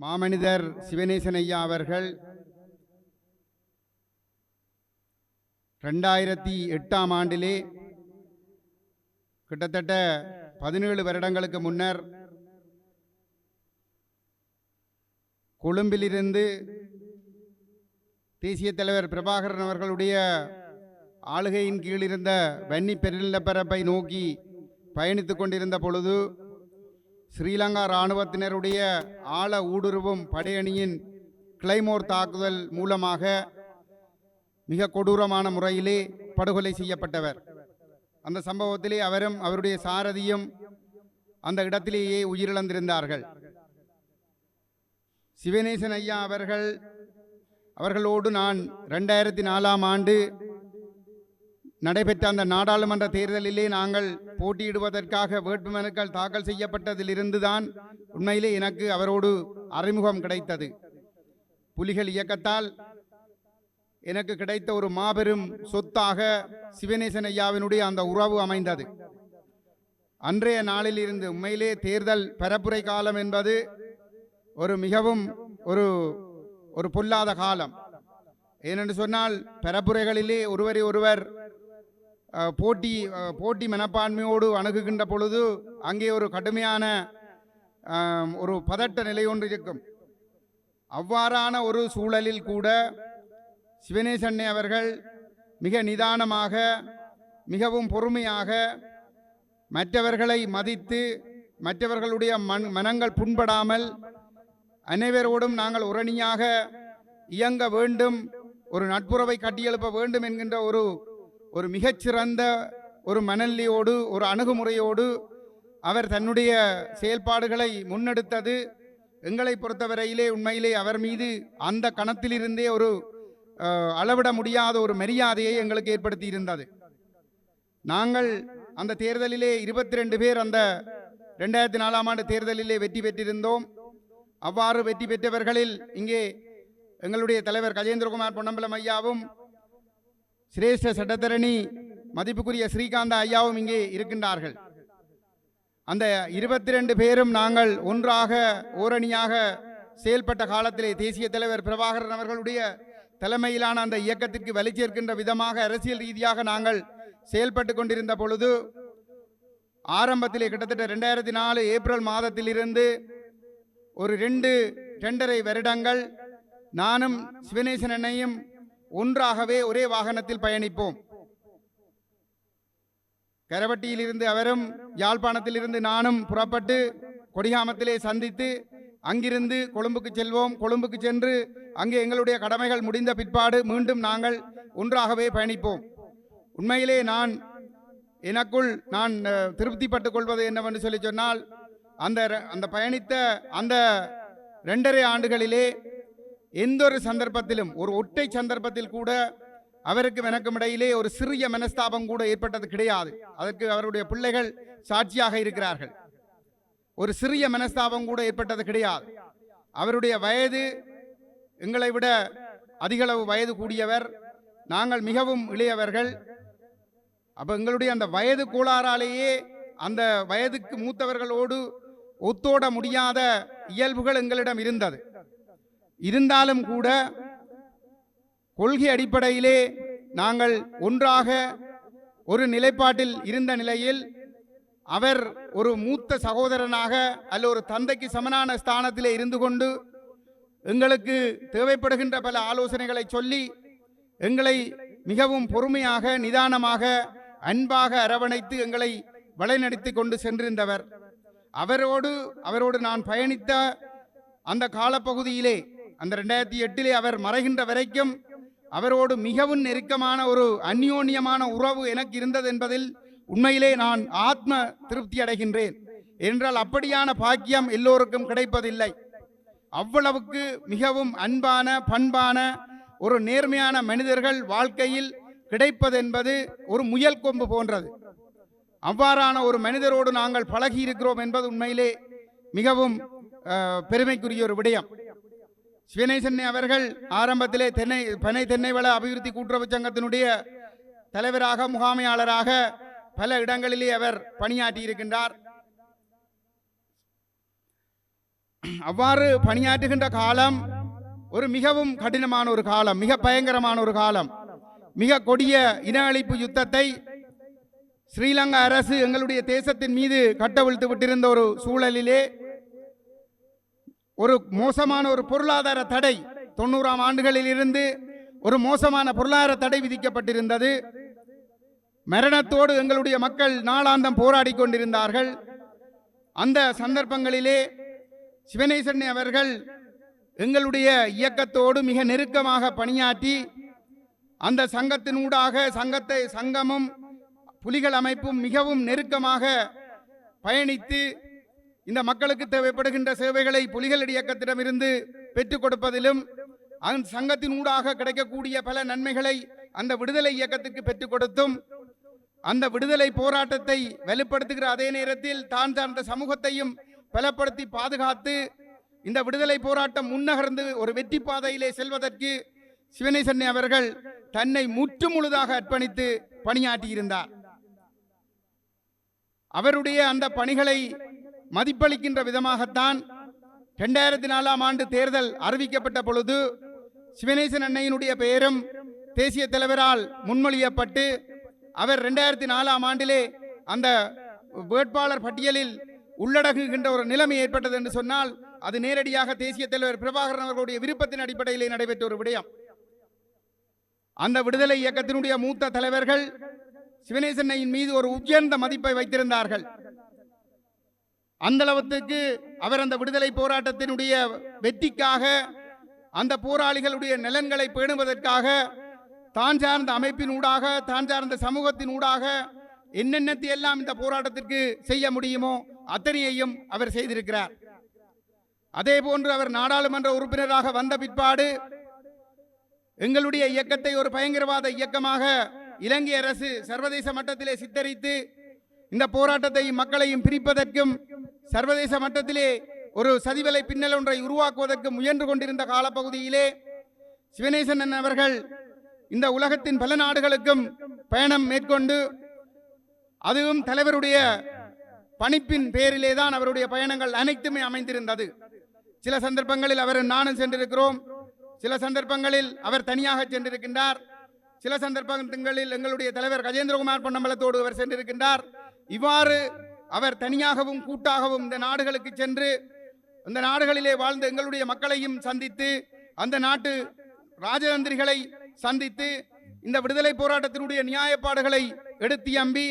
மாமனிதர் சிவநேசன் ஐயா அவர்கள் ரெண்டாயிரத்தி எட்டாம் ஆண்டிலே கிட்டத்தட்ட பதினேழு வருடங்களுக்கு முன்னர் கொழும்பிலிருந்து தேசிய தலைவர் பிரபாகரன் அவர்களுடைய ஆளுகையின் கீழ் இருந்த வன்னி பெருநிலப்பரப்பை நோக்கி பயணித்துக் கொண்டிருந்த பொழுது ஸ்ரீலங்கா இராணுவத்தினருடைய ஆழ ஊடுருவும் படையணியின் கிளைமோர் தாக்குதல் மூலமாக மிக கொடூரமான முறையிலே படுகொலை செய்யப்பட்டவர். அந்த சம்பவத்திலே அவரும் அவருடைய சாரதியும் அந்த இடத்திலேயே உயிரிழந்திருந்தார்கள். சிவநேசன் ஐயா அவர்கள் அவர்களோடு நான் ரெண்டாயிரத்தி நாலாம் ஆண்டு நடைபெற்ற அந்த நாடாளுமன்ற தேர்தலிலே நாங்கள் போட்டியிடுவதற்காக வேட்புமனுக்கள் தாக்கல் செய்யப்பட்டதிலிருந்துதான் உண்மையிலே எனக்கு அவரோடு அறிமுகம் கிடைத்தது. புலிகள் இயக்கத்தால் எனக்கு கிடைத்த ஒரு மாபெரும் சொத்தாக சிவநேசன் ஐயாவினுடைய அந்த உறவு அமைந்தது. அன்றைய நாளில் இருந்து உண்மையிலே தேர்தல் பரப்புரை காலம் என்பது ஒரு மிகவும் ஒரு ஒரு பொல்லாத காலம். ஏனென்று சொன்னால் பரப்புரைகளிலே ஒருவரை ஒருவர் போட்டி போட்டி மனப்பான்மையோடு அணுகுகின்ற பொழுது அங்கே ஒரு கடுமையான ஒரு பதட்ட நிலை ஒன்று இருக்கும். அவ்வாறான ஒரு சூழலில் கூட சிவனேசன்னை அவர்கள் மிக நிதானமாக மிகவும் பொறுமையாக மற்றவர்களை மதித்து மற்றவர்களுடைய மன் மனங்கள் புண்படாமல் அனைவரோடும் நாங்கள் உரணியாக இயங்க வேண்டும் ஒரு நட்புறவை கட்டியெழுப்ப வேண்டும் என்கின்ற ஒரு ஒரு மிகச்சிறந்த ஒரு மனநிலையோடு ஒரு அணுகுமுறையோடு அவர் தன்னுடைய செயல்பாடுகளை முன்னெடுத்தது. எங்களை பொறுத்தவரையிலே உண்மையிலே அவர் மீது அந்த கணத்திலிருந்தே ஒரு அளவிட முடியாத ஒரு மரியாதையை எங்களுக்கு ஏற்படுத்தி இருந்தது நாங்கள் அந்த தேர்தலிலே இருபத்தி ரெண்டு பேர் அந்த ரெண்டாயிரத்தி நாலாம் ஆண்டு தேர்தலிலே வெற்றி பெற்றிருந்தோம். அவ்வாறு வெற்றி பெற்றவர்களில் இங்கே எங்களுடைய தலைவர் கஜேந்திரகுமார் பொன்னம்பலம் ஐயாவும் சிரேஷ்ட சட்டத்தரணி மதிப்புக்குரிய ஸ்ரீகாந்த ஐயாவும் இங்கே இருக்கின்றார்கள். அந்த இருபத்தி ரெண்டு பேரும் நாங்கள் ஒன்றாக ஓரணியாக செயல்பட்ட காலத்திலே தேசிய தலைவர் பிரபாகரன் அவர்களுடைய தலைமையிலான அந்த இயக்கத்திற்கு வலி சேர்க்கின்ற விதமாக அரசியல் ரீதியாக நாங்கள் செயல்பட்டு கொண்டிருந்த பொழுது ஆரம்பத்திலே கிட்டத்தட்ட ரெண்டாயிரத்தி நாலு ஏப்ரல் மாதத்திலிருந்து ஒரு ரெண்டு ரெண்டரை வருடங்கள் நானும் சிவனேசன் அண்ணையும் ஒன்றாகவே ஒரே வாகனத்தில் பயணிப்போம். கரவட்டியிலிருந்து அவரும் யாழ்ப்பாணத்திலிருந்து நானும் புறப்பட்டு கொடிகாமத்திலே சந்தித்து அங்கிருந்து கொழும்புக்கு செல்வோம். கொழும்புக்கு சென்று அங்கே எங்களுடைய கடமைகள் முடிந்த பிற்பாடு மீண்டும் நாங்கள் ஒன்றாகவே பயணிப்போம். உண்மையிலே நான் எனக்குள் நான் திருப்திப்பட்டுக் கொள்வது என்னவென்று சொல்லி சொன்னால் அந்த அந்த பயணித்த அந்த ரெண்டரை ஆண்டுகளிலே எந்த ஒரு சந்தர்ப்பத்திலும் ஒரு ஒட்டை சந்தர்ப்பத்தில் கூட அவருக்கு எனக்கும் இடையிலே ஒரு சிறிய மனஸ்தாபம் கூட ஏற்பட்டது கிடையாது. அதற்கு அவருடைய பிள்ளைகள் சாட்சியாக இருக்கிறார்கள். ஒரு சிறிய மனஸ்தாபம் கூட ஏற்பட்டது கிடையாது. அவருடைய வயது எங்களை விட அதிகளவு வயது கூடியவர் நாங்கள் மிகவும் இளையவர்கள். அப்போ எங்களுடைய அந்த வயது கோளாறாலேயே அந்த வயதுக்கு மூத்தவர்களோடு ஒத்தோட முடியாத இயல்புகள் எங்களிடம் இருந்தது. இருந்தாலும் கூட கொள்கை அடிப்படையிலே நாங்கள் ஒன்றாக ஒரு நிலைப்பாட்டில் இருந்த நிலையில் அவர் ஒரு மூத்த சகோதரனாக அல்ல ஒரு தந்தைக்கு சமனான ஸ்தானத்திலே இருந்து கொண்டு எங்களுக்கு தேவைப்படுகின்ற பல ஆலோசனைகளை சொல்லி எங்களை மிகவும் பொறுமையாக நிதானமாக அன்பாக அரவணைத்து எங்களை வழிநடத்தி கொண்டு சென்றிருந்தவர். அவரோடு அவரோடு நான் பயணித்த அந்த காலப்பகுதியிலே அந்த ரெண்டாயிரத்தி எட்டிலே அவர் மறைகின்ற வரைக்கும் அவரோடு மிகவும் நெருக்கமான ஒரு அந்யோன்யமான உறவு எனக்கு இருந்தது என்பதில் உண்மையிலே நான் ஆத்ம திருப்தி அடைகின்றேன். என்றால் அப்படியான பாக்கியம் எல்லோருக்கும் கிடைப்பதில்லை. அவ்வளவுக்கு மிகவும் அன்பான பண்பான ஒரு நேர்மையான மனிதர்கள் வாழ்க்கையில் கிடைப்பதென்பது ஒரு முயல் கொம்பு போன்றது. அவ்வாறான ஒரு மனிதரோடு நாங்கள் பழகி இருக்கிறோம் என்பது உண்மையிலே மிகவும் பெருமைக்குரிய ஒரு விடயம். சிவனேசன் அவர்கள் ஆரம்பத்திலே தென்னை பனை தென்னைவள அபிவிருத்தி கூட்டுறவு சங்கத்தினுடைய தலைவராக முகாமையாளராக பல இடங்களிலே அவர் பணியாற்றி இருக்கின்றார் அவ்வாறு பணியாற்றுகின்ற காலம் ஒரு மிகவும் கடினமான ஒரு காலம் மிக பயங்கரமான ஒரு காலம். மிக கொடிய இன அழிப்பு யுத்தத்தை ஸ்ரீலங்கா அரசு எங்களுடைய தேசத்தின் மீது கட்டவிழ்த்து விட்டிருந்த ஒரு சூழலிலே ஒரு மோசமான ஒரு பொருளாதார தடை தொண்ணூறாம் ஆண்டுகளில் இருந்து ஒரு மோசமான பொருளாதார தடை விதிக்கப்பட்டிருந்தது. மரணத்தோடு எங்களுடைய மக்கள் நாளாந்தம் போராடி கொண்டிருந்தார்கள். அந்த சந்தர்ப்பங்களிலே சிவனேசன் அவர்கள் எங்களுடைய இயக்கத்தோடு மிக நெருக்கமாக பணியாற்றி அந்த சங்கத்தினூடாக சங்கத்தை சங்கமும் புலிகள் அமைப்பும் மிகவும் நெருக்கமாக பயணித்து இந்த மக்களுக்கு தேவைப்படுகின்ற சேவைகளை புலிகளடி இயக்கத்திடமிருந்து பெற்றுக் கொடுப்பதிலும் அந்த சங்கத்தின் ஊடாக கிடைக்கக்கூடிய பல நன்மைகளை அந்த விடுதலை இயக்கத்துக்கு பெற்றுக் கொடுத்தும் அந்த விடுதலை போராட்டத்தை வலுப்படுத்துகிற அதே நேரத்தில் தான் சார்ந்த சமூகத்தையும் பலப்படுத்தி பாதுகாத்து இந்த விடுதலை போராட்டம் முன்னகர்ந்து ஒரு வெற்றி பாதையிலே செல்வதற்கு சிவனேசன் அவர்கள் தன்னை முற்று முழுதாக அர்ப்பணித்து பணியாற்றியிருந்தார். அவருடைய அந்த பணிகளை மதிப்பளிக்கின்ற விதமாகத்தான் இரண்டாயிரத்தி நாலாம் ஆண்டு தேர்தல் அறிவிக்கப்பட்ட பொழுது சிவனேசன் அன்னையினுடைய பெயரும் தேசிய தலைவரால் முன்மொழியப்பட்டு அவர் ரெண்டாயிரத்தி நாலாம் ஆண்டிலே அந்த வேட்பாளர் பட்டியலில் உள்ளடங்குகின்ற ஒரு நிலைமை ஏற்பட்டது என்று சொன்னால் அது நேரடியாக தேசிய தலைவர் பிரபாகரன் அவர்களுடைய விருப்பத்தின் அடிப்படையிலே நடைபெற்ற ஒரு விடயம். அந்த விடுதலை இயக்கத்தினுடைய மூத்த தலைவர்கள் சிவனேசன்னையின் மீது ஒரு உயர்ந்த மதிப்பை வைத்திருந்தார்கள். அந்தளவத்துக்கு அவர் அந்த விடுதலை போராட்டத்தினுடைய வெற்றிக்காக அந்த போராளிகளுடைய நலன்களை பேணுவதற்காக தான் சார்ந்த அமைப்பின் ஊடாக தான் சார்ந்த சமூகத்தின் ஊடாக என்னென்னத்தை எல்லாம் இந்த போராட்டத்திற்கு செய்ய முடியுமோ அத்தனையையும் அவர் செய்திருக்கிறார். அதே போன்று அவர் நாடாளுமன்ற உறுப்பினராக வந்த பிற்பாடு எங்களுடைய இயக்கத்தை ஒரு பயங்கரவாத இயக்கமாக இலங்கை அரசு சர்வதேச மட்டத்திலே சித்தரித்து இந்த போராட்டத்தை மக்களையும் பிரிப்பதற்கும் சர்வதேச மட்டத்திலே ஒரு சதிவலை பின்னல் ஒன்றை உருவாக்குவதற்கு முயன்று கொண்டிருந்த காலப்பகுதியிலே சிவனேசன் அவர்கள் இந்த உலகத்தின் பல நாடுகளுக்கும் பயணம் மேற்கொண்டு அதுவும் தலைவருடைய பணிப்பின் பேரிலே தான் அவருடைய பயணங்கள் அனைத்துமே அமைந்திருந்தது. சில சந்தர்ப்பங்களில் அவர் நானும் சென்றிருக்கிறோம். சில சந்தர்ப்பங்களில் அவர் தனியாக சென்றிருக்கின்றார். சில சந்தர்ப்பங்களில் எங்களுடைய தலைவர் கஜேந்திரகுமார் பொன்னம்பலத்தோடு அவர் சென்றிருக்கின்றார். இவ்வாறு அவர் தனியாகவும் கூட்டாகவும் இந்த நாடுகளுக்கு சென்று அந்த நாடுகளிலே வாழ்ந்த எங்களுடைய மக்களையும் சந்தித்து அந்த நாட்டு ராஜதந்திரிகளை சந்தித்து இந்த விடுதலை போராட்டத்தினுடைய நியாயப்பாடுகளை எடுத்து அம்பி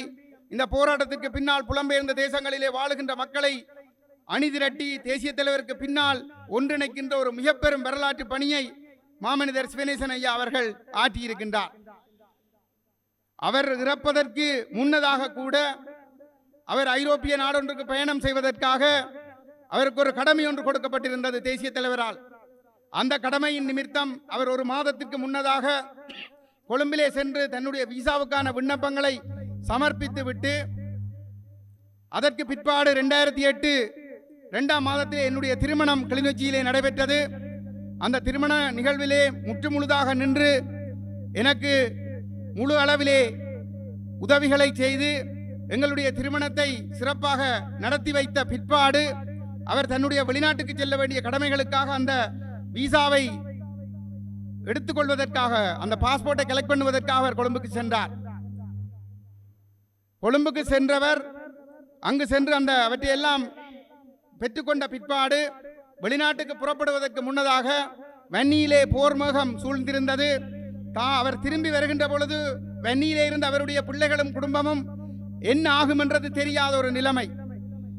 இந்த போராட்டத்திற்கு பின்னால் புலம்பெயர்ந்த தேசங்களிலே வாழுகின்ற மக்களை அணிதிரட்டி தேசிய தலைவருக்கு பின்னால் ஒன்றிணைக்கின்ற ஒரு மிக பெரும் வரலாற்று பணியை மாமனிதர் சிவனேசன் ஐயா அவர்கள் ஆற்றியிருக்கின்றார். அவர் இறப்பதற்கு முன்னதாக கூட அவர் ஐரோப்பிய நாடொன்றுக்கு பயணம் செய்வதற்காக அவருக்கு ஒரு கடமை ஒன்று கொடுக்கப்பட்டிருந்தது தேசிய தலைவரால். அந்த கடமையின் நிமித்தம் அவர் ஒரு மாதத்திற்கு முன்னதாக கொழும்பிலே சென்று தன்னுடைய விசாவுக்கான விண்ணப்பங்களை சமர்ப்பித்து விட்டு அதற்கு பிற்பாடு ரெண்டாயிரத்தி எட்டு ரெண்டாம் மாதத்தில் என்னுடைய திருமணம் கிளிநொச்சியிலே நடைபெற்றது. அந்த திருமண நிகழ்விலே முற்று முழுதாக நின்று எனக்கு முழு அளவிலே உதவிகளை செய்து எங்களுடைய திருமணத்தை சிறப்பாக நடத்தி வைத்த பிற்பாடு அவர் தன்னுடைய வெளிநாட்டுக்கு செல்ல வேண்டிய கடமைகளுக்காக அந்த விசாவை எடுத்துக்கொள்வதற்காக அந்த பாஸ்போர்ட்டை கலெக்ட் பண்ணுவதற்காக அவர் கொழும்புக்கு சென்றார். கொழும்புக்கு சென்றவர் அங்கு சென்று அந்த அவற்றையெல்லாம் பெற்றுக்கொண்ட பிற்பாடு வெளிநாட்டுக்கு புறப்படுவதற்கு முன்னதாக வன்னியிலே போர்முகம் சூழ்ந்திருந்தது. தா அவர் திரும்பி வருகின்ற பொழுது வன்னியிலே இருந்த அவருடைய பிள்ளைகளும் குடும்பமும் என்ன ஆகும் என்றது தெரியாத ஒரு நிலைமை.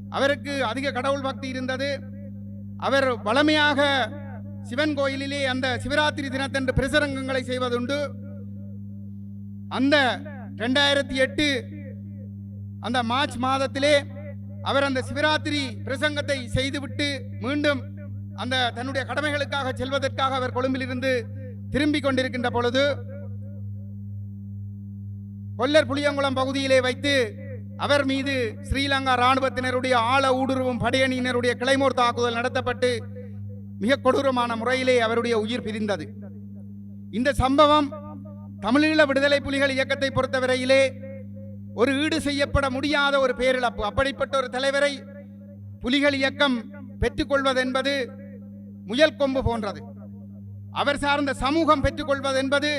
அவருக்கு அதிக கடவுள் பக்தி இருந்தது. அவர் வளமையாக சிவன் கோயிலிலே அந்த சிவராத்திரி தினத்தன்று பிரசரங்கங்களை செய்வதுண்டு. அந்த ரெண்டாயிரத்தி எட்டு அந்த மார்ச் மாதத்திலே அவர் அந்த சிவராத்திரி பிரசங்கத்தை செய்துவிட்டு மீண்டும் அந்த தன்னுடைய கடமைகளுக்காக செல்வதற்காக அவர் கொழும்பிலிருந்து திரும்பிக் கொண்டிருக்கின்ற பொழுது கொல்லர் புளியங்குளம் பகுதியிலே வைத்து அவர் மீது ஸ்ரீலங்கா இராணுவத்தினருடைய ஆழ ஊடுருவும் படையணியினருடைய கிளைமோர் தாக்குதல் நடத்தப்பட்டு மிக கொடூரமான முறையிலே அவருடைய உயிர் பிரிந்தது. இந்த சம்பவம் தமிழீழ விடுதலை புலிகள் இயக்கத்தை பொறுத்தவரையிலே ஒரு ஈடு செய்யப்பட முடியாத ஒரு பேரிழப்பு. அப்படிப்பட்ட ஒரு தலைவரை புலிகள் இயக்கம் பெற்றுக்கொள்வது என்பது முயல் கொம்பு போன்றது. அவர் சார்ந்த சமூகம் பெற்றுக்கொள்வது என்பது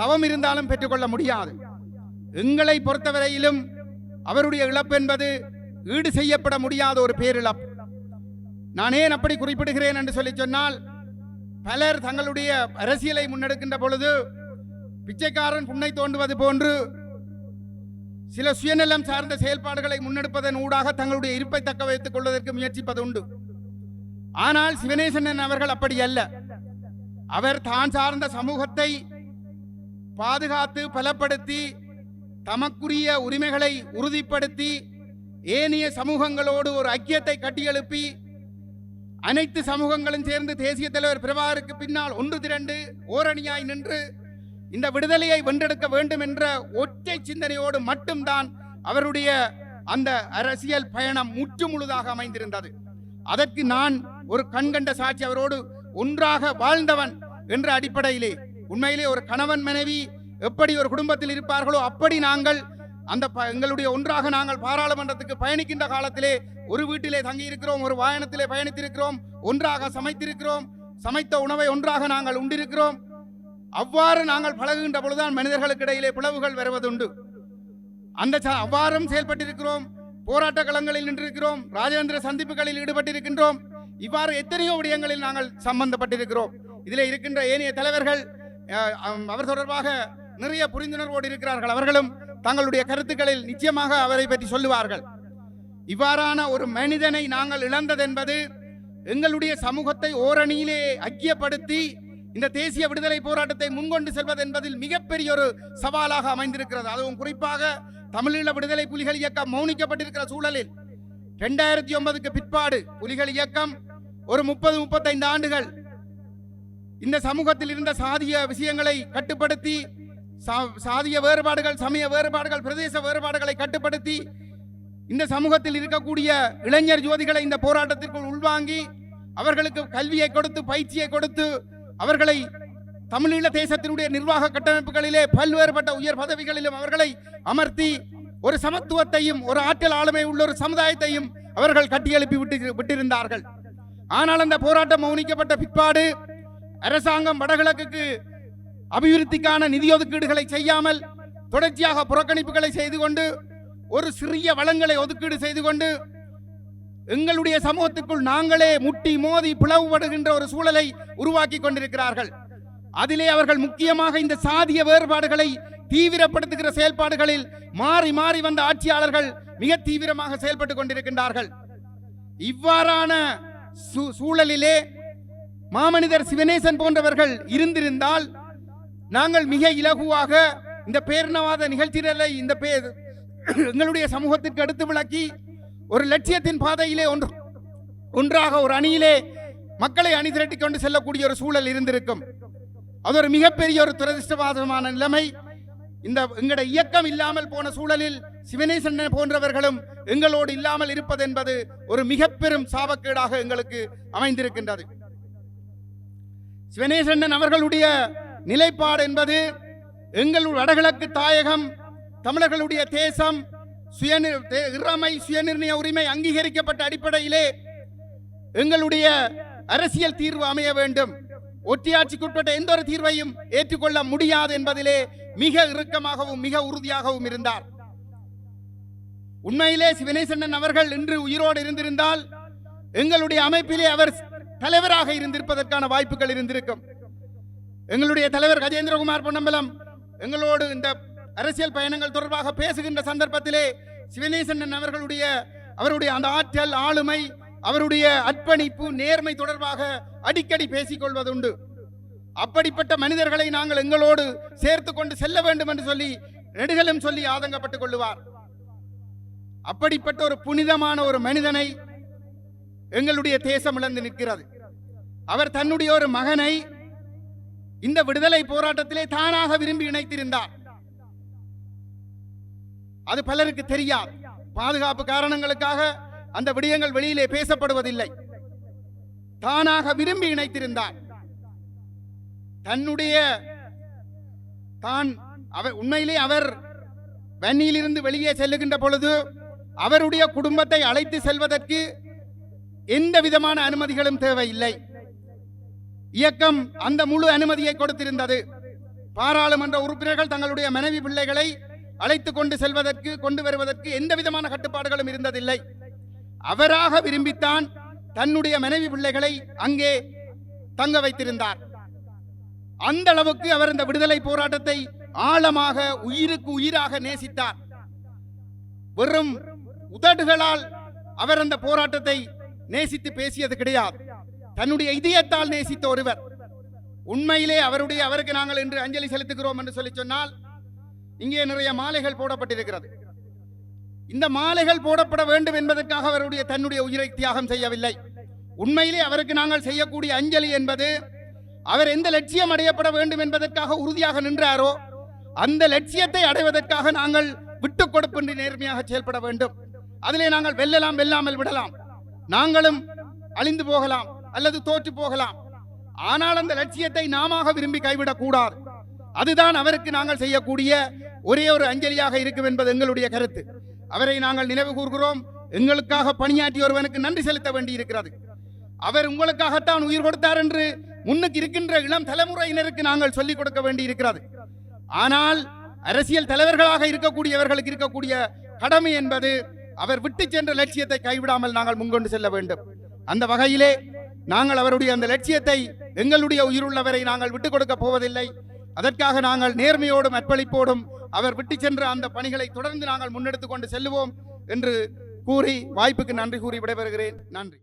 தவம் இருந்தாலும் பெற்றுக்கொள்ள முடியாது. எங்களை பொறுத்தவரையிலும் அவருடைய இழப்பு என்பது ஈடு செய்யப்பட முடியாத ஒரு பேரிழப்பு. நான் ஏன் அப்படி குறிப்பிடுகிறேன் என்று சொல்லி சொன்னால் பலர் தங்களுடைய அரசியலை முன்னெடுக்கின்ற பொழுது பிச்சைக்காரன் புண்ணை தோண்டுவது போன்று சில சுயநலம் சார்ந்த செயல்பாடுகளை முன்னெடுப்பதன் ஊடாக தங்களுடைய இருப்பை தக்க வைத்துக் கொள்வதற்கு முயற்சிப்பது உண்டு. ஆனால் சிவனேசன் அவர்கள் அப்படி அல்ல. அவர் தான் சார்ந்த சமூகத்தை பாதுகாத்து பலப்படுத்தி தமக்குரிய உரிமைகளை உறுதிப்படுத்தி ஏனைய சமூகங்களோடு ஒரு ஐக்கியத்தை கட்டியெழுப்பி அனைத்து சமூகங்களும் சேர்ந்து தேசிய தலைவர் பிரபாருக்கு பின்னால் ஒன்று திரண்டு ஓரணியாய் நின்று இந்த விடுதலையை வென்றெடுக்க வேண்டும் என்ற ஒற்றை சிந்தனையோடு மட்டும்தான் அவருடைய அந்த அரசியல் பயணம் முற்று முழுதாக அமைந்திருந்தது. அதற்கு நான் ஒரு கண்கண்ட சாட்சி அவரோடு ஒன்றாக வாழ்ந்தவன் என்ற அடிப்படையிலே உண்மையிலே ஒரு கணவன் மனைவி எப்படி ஒரு குடும்பத்தில் இருப்பார்களோ அப்படி நாங்கள் அந்த ப- எங்களுடைய ஒன்றாக நாங்கள் பாராளுமன்றத்துக்கு பயணிக்கின்ற காலத்திலே ஒரு வீட்டிலே தங்கி இருக்கிறோம் ஒரு வாகனத்திலே பயணித்திருக்கிறோம் ஒன்றாக சமைத்திருக்கிறோம் சமைத்த உணவை ஒன்றாக நாங்கள் உண்டிருக்கிறோம். அவ்வாறு நாங்கள் பழகுகின்ற பொழுதுதான் மனிதர்களுக்கு இடையிலே பிளவுகள் வருவதுண்டு. அந்த அவ்வாறும் செயல்பட்டிருக்கிறோம். போராட்ட களங்களில் நின்றிருக்கிறோம். ராஜேந்திர சந்திப்புகளில் ஈடுபட்டிருக்கின்றோம். இவ்வாறு எத்தனையோ விடயங்களில் நாங்கள் சம்பந்தப்பட்டிருக்கிறோம். இதில் இருக்கின்ற ஏனைய தலைவர்கள் அவர் தொடர்பாக நிறைய புரிந்துணர்வோடு இருக்கிறார்கள். அவர்களும் தங்களுடைய கருத்துக்களில் நிச்சயமாக அவரை பற்றி சொல்லுவார்கள். இவ்வாறான ஒரு மனிதனை நாங்கள் இழந்ததென்பது எங்களுடைய சமூகத்தை ஓரணியிலே ஐக்கியப்படுத்தி இந்த தேசிய விடுதலை போராட்டத்தை முன்கொண்டு செல்வது என்பதில் மிகப்பெரிய ஒரு சவாலாக அமைந்திருக்கிறது. அதுவும் குறிப்பாக தமிழீழ விடுதலை புலிகள் இயக்கம் மௌனிக்கப்பட்டிருக்கிற சூழலில். இரண்டாயிரத்தி ஒன்பதுக்கு பிற்பாடு புலிகள் இயக்கம் ஒரு முப்பது முப்பத்தைந்து ஆண்டுகள் இந்த சமூகத்தில் இருந்த சாதிய விஷயங்களை கட்டுப்படுத்தி சாதிய வேறுபாடுகள் சமய வேறுபாடுகள் பிரதேச வேறுபாடுகளை கட்டுப்படுத்தி இந்த சமூகத்தில் இருக்கக்கூடிய இளைஞர் ஜோதிகளை இந்த போராட்டத்திற்குள் உள்வாங்கி அவர்களுக்கு கல்வியை கொடுத்து பயிற்சியை கொடுத்து அவர்களை தமிழீழ தேசத்தினுடைய நிர்வாக கட்டமைப்புகளிலே பல்வேறுபட்ட உயர் பதவிகளிலும் அவர்களை அமர்த்தி ஒரு சமத்துவத்தையும் ஒரு ஆற்றல் ஆளுமை உள்ள ஒரு சமுதாயத்தையும் அவர்கள் கட்டியெழுப்பி விட்டு விட்டிருந்தார்கள். ஆனால் அந்த போராட்டம் மௌனிக்கப்பட்ட பிற்பாடு அரசாங்கம் வடகிழக்குக்கு அபிவிருத்திக்கான நிதி ஒதுக்கீடுகளை செய்யாமல் தொடர்ச்சியாக புறக்கணிப்புகளை செய்து கொண்டு ஒரு சிறிய வளங்களை ஒதுக்கீடு செய்து கொண்டு எங்களுடைய சமூகத்துக்குள் நாங்களே முட்டி மோதி பிளவுபடுகின்ற ஒரு சூழலை உருவாக்கி கொண்டிருக்கிறார்கள். அதிலே அவர்கள் முக்கியமாக இந்த சாதிய வேறுபாடுகளை தீவிரப்படுத்துகிற செயல்பாடுகளில் மாறி மாறி வந்த ஆட்சியாளர்கள் மிக தீவிரமாக செயல்பட்டுக் கொண்டிருக்கின்றார்கள். இவ்வாறான சூ- சூழலிலே மாமனிதர் சிவனேசன் போன்றவர்கள் இருந்திருந்தால் நாங்கள் மிக இலகுவாக இந்த பேரினவாத நிகழ்ச்சிகளை இந்த பே எங்களுடைய சமூகத்திற்கு எடுத்து விளக்கி ஒரு லட்சியத்தின் பாதையிலே ஒன்று ஒன்றாக ஒரு அணியிலே மக்களை அணி திரட்டி கொண்டு செல்லக்கூடிய ஒரு சூழல் இருந்திருக்கும். அது ஒரு மிகப்பெரிய ஒரு துரதிருஷ்டவாதமான நிலைமை. இந்த எங்கட இயக்கம் இல்லாமல் போன சூழலில் சிவனேசன் போன்றவர்களும் எங்களோடு இல்லாமல் இருப்பது என்பது ஒரு மிக பெரும் சாபக்கேடாக எங்களுக்கு அமைந்திருக்கின்றது. சிவனேசன் அவர்களுடைய நிலைப்பாடு என்பது எங்கள் வடகிழக்கு தாயகம் தமிழர்களுடைய தேசம் சுயநிர் தே- சுயநிர்ணய உரிமை அங்கீகரிக்கப்பட்ட அடிப்படையிலே எங்களுடைய அரசியல் தீர்வு அமைய வேண்டும். ஒற்றியாட்சிக்குட்பட்ட எந்த ஒரு தீர்வையும் ஏற்றுக்கொள்ள முடியாது என்பதிலே மிக இறுக்கமாகவும் மிக உறுதியாகவும் இருந்தார். உண்மையிலே சிவனேசன் அவர்கள் இன்று உயிரோடு இருந்திருந்தால் எங்களுடைய அமைப்பிலே அவர் தலைவராக இருந்திருப்பதற்கான வாய்ப்புகள் இருந்திருக்கும். எங்களுடைய தலைவர் கஜேந்திரகுமார் பொன்னம்பலம் எங்களோடு இந்த அரசியல் பயணங்கள் தொடர்பாக பேசுகின்ற சந்தர்ப்பத்திலே சிவனேசன் அவர்களுடைய அவருடைய அந்த ஆற்றல் ஆளுமை அவருடைய அர்ப்பணிப்பு நேர்மை தொடர்பாக அடிக்கடி பேசிக்கொள்வதுண்டு. அப்படிப்பட்ட மனிதர்களை நாங்கள் எங்களோடு சேர்த்து கொண்டு செல்ல வேண்டும் என்று சொல்லி நெடுகலும் சொல்லி ஆதங்கப்பட்டுக் கொள்ளுவார். அப்படிப்பட்ட ஒரு புனிதமான ஒரு மனிதனை எங்களுடைய தேசம் இழந்து நிற்கிறது. அவர் தன்னுடைய ஒரு மகனை இந்த விடுதலை போராட்டத்திலே தானாக விரும்பி இணைத்திருந்தார். அது பலருக்கு தெரியாது. பாதுகாப்பு காரணங்களுக்காக அந்த விடயங்கள் வெளியிலே பேசப்படுவதில்லை. தானாக விரும்பி இணைத்திருந்தார். தன்னுடைய தான் அவர் உண்மையிலே அவர் வன்னியிலிருந்து வெளியே செல்லுகின்ற பொழுது அவருடைய குடும்பத்தை அழைத்து செல்வதற்கு எந்த விதமான அனுமதிகளும் தேவையில்லை. இயக்கம் அந்த முழு அனுமதியை கொடுத்திருந்தது. பாராளுமன்ற உறுப்பினர்கள் தங்களுடைய மனைவி பிள்ளைகளை அழைத்து கொண்டு செல்வதற்கு கொண்டு வருவதற்கு எந்த விதமான கட்டுப்பாடுகளும் இருந்ததில்லை. அவராக விரும்பித்தான் தன்னுடைய மனைவி பிள்ளைகளை அங்கே தங்க வைத்திருந்தார். அந்த அளவுக்கு அவர் இந்த விடுதலை போராட்டத்தை ஆழமாக உயிருக்கு உயிராக நேசித்தார். வெறும் உதடுகளால் அவர் அந்த போராட்டத்தை நேசித்து பேசியது கிடையாது. தன்னுடைய இதயத்தால் நேசித்த ஒருவர். உண்மையிலே அவருடைய அவருக்கு நாங்கள் இன்று அஞ்சலி செலுத்துகிறோம் என்று சொல்லி சொன்னால் இங்கே நிறைய மாலைகள் போடப்பட்டிருக்கிறது. இந்த மாலைகள் போடப்பட வேண்டும் என்பதற்காக அவருடைய தன்னுடைய உயிரை தியாகம் செய்யவில்லை. உண்மையிலே அவருக்கு நாங்கள் செய்யக்கூடிய அஞ்சலி என்பது அவர் எந்த லட்சியம் அடையப்பட வேண்டும் என்பதற்காக உறுதியாக நின்றாரோ அந்த லட்சியத்தை அடைவதற்காக நாங்கள் விட்டுக் கொடுப்பின்றி நேர்மையாக செயல்பட வேண்டும். அதிலே நாங்கள் வெல்லலாம் வெல்லாமல் விடலாம். நாங்களும் அழிந்து போகலாம். அல்லது தோற்று போகலாம். ஆனால் அந்த லட்சியத்தை நாம விரும்பி கைவிடக் கூடாது அதுதான் அவருக்கு நாங்கள் செய்யக்கூடிய ஒரே ஒரு அஞ்சலியாக இருக்கும் என்பது எங்களுடைய கருத்து. அவரை நாங்கள் நினைவு கூறுகிறோம் எங்களுக்காக பணியாற்றி ஒருவனுக்கு நன்றி செலுத்த வேண்டி இருக்கிறது அவர் உங்களுக்காகத்தான் உயிர் கொடுத்தார் என்று முன்னுக்கு இருக்கின்ற இளம் தலைமுறையினருக்கு நாங்கள் சொல்லிக் கொடுக்க வேண்டி இருக்கிறது ஆனால் அரசியல் தலைவர்களாக இருக்கக்கூடியவர்களுக்கு இருக்கக்கூடிய கடமை என்பது அவர் விட்டு சென்ற லட்சியத்தை கைவிடாமல் நாங்கள் முன்கொண்டு செல்ல வேண்டும். அந்த வகையிலே நாங்கள் அவருடைய அந்த லட்சியத்தை எங்களுடைய உயிருள்ளவரை நாங்கள் விட்டுக் கொடுக்க போவதில்லை. அதற்காக நாங்கள் நேர்மையோடும் அர்ப்பணிப்போடும் அவர் விட்டு சென்ற அந்த பணிகளை தொடர்ந்து நாங்கள் முன்னெடுத்துக் கொண்டு செல்லுவோம் என்று கூறி வாய்ப்புக்கு நன்றி கூறி விடைபெறுகிறேன். நன்றி.